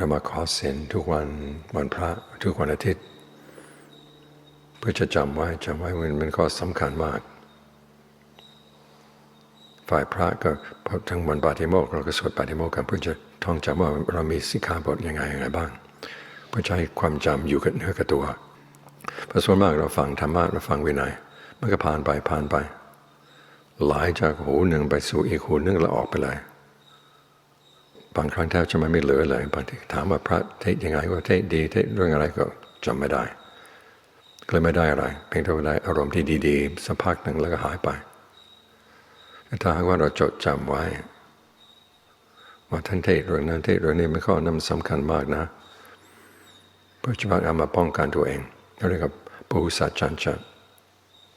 เรามาขอเสียนทุกวันวันพระทุกวันอาทิตย์ เพื่อจะจำไว้จำไว้มันเป็นข้อสำคัญมาก ฝ่ายพระก็พอทั้งวันปาฏิโมกข์เราก็สวดปาฏิโมกข์กันเพื่อจะท่องจำว่าเรามีสิกขาบทยังไงยังไงบ้าง เพื่อให้ความจำอยู่กับเนื้อกับตัวเพราะส่วนมากเราฟังธรรมะเราฟังวินัยมันก็ผ่านไปผ่านไป หลายจากหูหนึ่งไปสู่อีกหูหนึ่งแล้วออกไปเลย บางครั้งแทบจะไม่เหลือเลยบางทีถามว่าพระเทศยังไงว่าเทศดีเทศเรื่องอะไรก็จำไม่ได้ก็เลยไม่ได้อะไร เพียงแต่าได้อารมณ์ที่ดีๆสักพักหนึ่งแล้วก็หายไปแต่ถ้าหากว่าเราจดจำไว้ ว่าท่านเทศเรื่องนั้นเทศเรื่องนี้ไม่ข้อนั้นสำคัญมากนะเพื่อจะพาเอามาป้องกันตัวเองเรียกว่าปูสัจจันจะ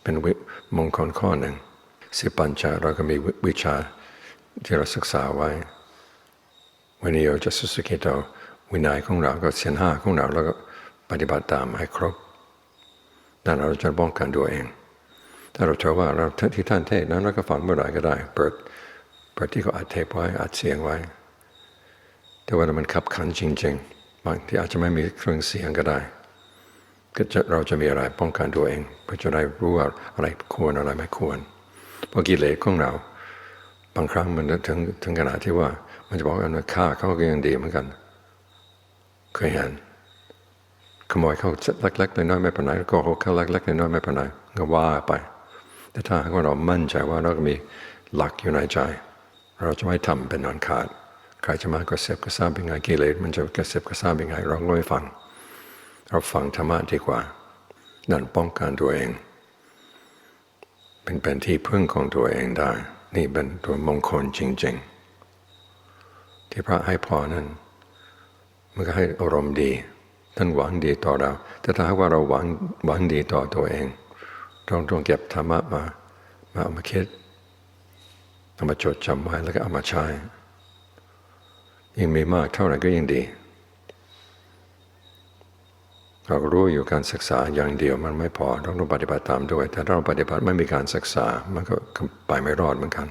เป็นวิมงคลข้อหนึ่งสิปัญจาเราก็มีวิชาที่เราศึกษาไว้ วันนี้เราจะสุสกิโตวินัยของเราก็เสียนห้าของเราแล้วก็ปฏิบัติตามให้ครบนั่นเราจะป้องกันตัวเอง ถ้าเราเชื่อว่าเราที่ท่านเทศนั้นเราก็ฟังเมื่อไหร่ก็ได้ เปิดเปิดที่เขาอัดเทปไว้อัดเสียงไว้ แต่ว่ามันขับขันจริง ๆ บางที่อาจจะไม่มีเครื่องเสียงก็ได้ ก็จะเราจะมีอะไรป้องกันตัวเองเพื่อจะได้รู้ว่าอะไรควรอะไรไม่ควรเพราะกิเลสของเรา บางครั้งมันถึงถึงขนาดที่ว่า มันจะบอกว่าฆ่าเขาก็ยังดีเหมือนกันเคยเห็นขโมยเขาเล็กๆน้อยๆไม่เป็นไรก็เขาเล็กๆน้อยๆไม่เป็นไรก็ว่าไป แต่ถ้าหากว่าเรามั่นใจว่าเราก็มีหลักอยู่ในใจ เราจะไม่ทำเป็นนอนขาดใครจะมากระเสบกระซาบเป็นไงกิเลสมันจะกระเสบกระซาบเป็นไงเราก็ไม่ฟัง เราฟังธรรมะดีกว่า นั่นป้องกันตัวเอง เป็นเป็นที่พึ่งของตัวเองได้ นี่เป็นตัวมงคลจริง ๆ ที่พระให้พอนั้นมันก็ให้อารมณ์ดี ท่านหวังดีต่อเรา แต่ถ้าหากว่าเราหวังหวังดีต่อตัวเองต้องต้องเก็บธรรมะมา มาเอามาคิดเอามาจดจำไว้แล้วก็เอามาใช้ยิ่งมีมากเท่าไหร่ก็ยิ่งดีเรารู้อยู่การศึกษาอย่างเดียวมันไม่พอต้องต้องปฏิบัติตามด้วย แต่ถ้าเราปฏิบัติไม่มีการศึกษามันก็ไปไม่รอดเหมือนกัน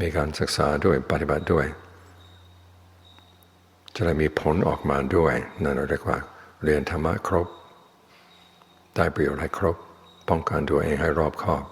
มีการศึกษาด้วยปฏิบัติด้วย จะได้มีผลออกมาด้วย นั่นเราเรียกว่า เรียนธรรมะครบ ได้ประโยชน์ให้ครบ ป้องกันตัวเองให้รอบคอบ